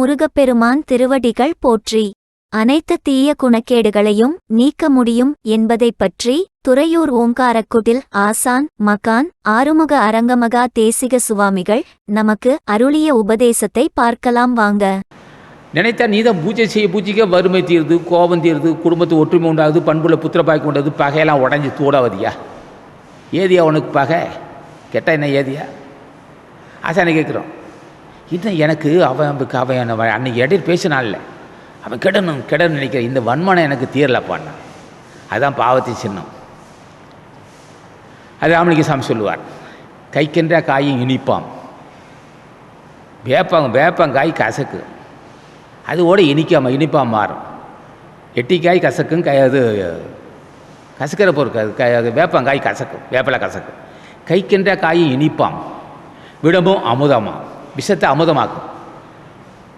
முருகப்பெருமான் திருவடிகள் போற்றி. அனைத்து தீய குணக்கேடுகளையும் நீக்க முடியும் என்பதைப் பற்றி துறையூர் ஓங்காரக்குடில் ஆசான் மகான் ஆறுமுக அரங்கமகா தேசிக சுவாமிகள் நமக்கு அருளிய உபதேசத்தை பார்க்கலாம் வாங்க. நினைத்தா நீதான் பூஜை செய்ய பூஜைக்க வறுமை தீருது கோபம் தீருது குடும்பத்து ஒற்றுமை உண்டாகுது பண்புல புத்திரப்பாய்க்கு உண்டாது பகையெல்லாம் உடஞ்சி தூடாவதியா? ஏதியா உனக்கு பகை? கெட்ட என்ன ஏதியா? ஆசானை கேட்குறோம். இன்னும் எனக்கு அவன் அவன் அவன் அன்னைக்கு இடையில் பேசினான்ல அவன் கெடணும் கெடணும் நினைக்கிற இந்த வன்மனை எனக்கு தீரலப்பான்னா அதுதான் பாவத்தின் சின்னம். அது ராமலிங்க சாமி சொல்லுவார். கைக்கின்ற காயும் இனிப்பாம். வேப்பம் வேப்பங்காய் கசக்கு. அது இனிக்காம இனிப்பாக மாறும். எட்டிக்காய் கசக்கும் கை அது கசக்கிற பொருட்கள் அது க அது வேப்பங்காய் கசக்கும் வேப்பலை கசக்கும். கைக்கின்ற காயும் இனிப்பாம். விடமும் அமுதமாம். விஷத்தை அமுதமாக்கும்.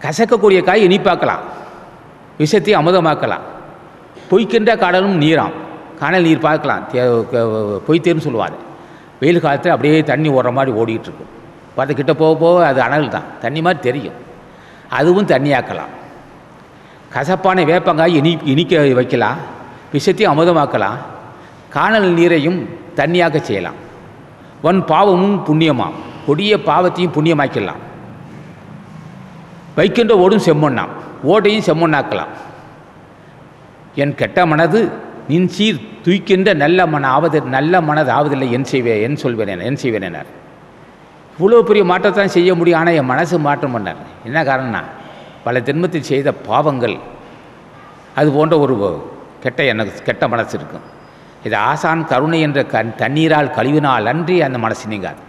கசக்கக்கூடிய காய் இனிப்பாக்கலாம். விஷத்தை அமுதமாக்கலாம். பொய்க்கின்ற கடலும் நீராம். காணல் நீர் பார்க்கலாம். தே- பொய்த்தேர்னு சொல்லுவாங்க. வெயில் காலத்தில் அப்படியே தண்ணி ஓடுற மாதிரி ஓடிக்கிட்டு இருக்கும் பார்த்து கிட்ட போக போக அது அனல் தான். தண்ணி மாதிரி தெரியும். அதுவும் தண்ணியாக்கலாம். கசப்பான வேப்பங்காய் இனி இனிக்க வைக்கலாம். விஷத்தையும் அமுதமாக்கலாம். காணல் நீரையும் தண்ணியாக்க செய்யலாம். வன் பாவமும் புண்ணியமாகும் கொடிய பாவத்தையும் புண்ணியமாக்கிடலாம். வைக்கின்ற ஓடும் செம்மண்ணாம். ஓடையும் செம்மண்ணாக்கலாம். என் கெட்ட மனது நின் சீர் தூய்க்கின்ற நல்ல மன ஆவது நல்ல மனது ஆவதில்லை என் செய்வேன் என் சொல்வேன் என் செய்வேன் என்னார். இவ்வளோ பெரிய மாற்றத்தான் செய்ய முடியும் ஆனால் என் மனசு மாற்றம் பண்ணார். என்ன காரணம்னா பல ஜென்மத்தில் செய்த பாவங்கள் அது போன்ற ஒரு கெட்ட எனக்கு கெட்ட மனசு இருக்கும். இது ஆசான் கருணை என்ற கண் தண்ணீரால் கழிவினால் அன்றி அந்த மனசு நீங்காது.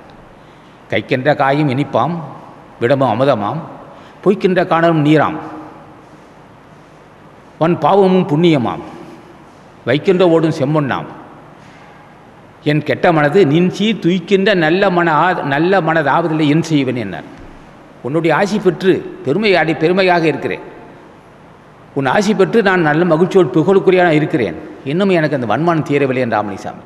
கைக்கின்ற காயும் இனிப்பாம் விடமும் அமுதமாம் பொய்க்கின்ற காணலும் நீராம். வன் பாவமும் புண்ணியமாம். வைக்கின்ற ஓடும் செம்மொன்னாம் என் கெட்ட மனது நின்சி துய்க்கின்ற நல்ல மன ஆ நல்ல மனதாவதில்லை என் செய்வன் என்னார். உன்னுடைய ஆசி பெற்று பெருமையாடி பெருமையாக இருக்கிறேன். உன் ஆசி பெற்று நான் நல்ல மகிழ்ச்சியோடு புகழுக்குரியான இருக்கிறேன். இன்னும் எனக்கு அந்த வன்மானம் தீரவில்லை என் ராமலிசாமி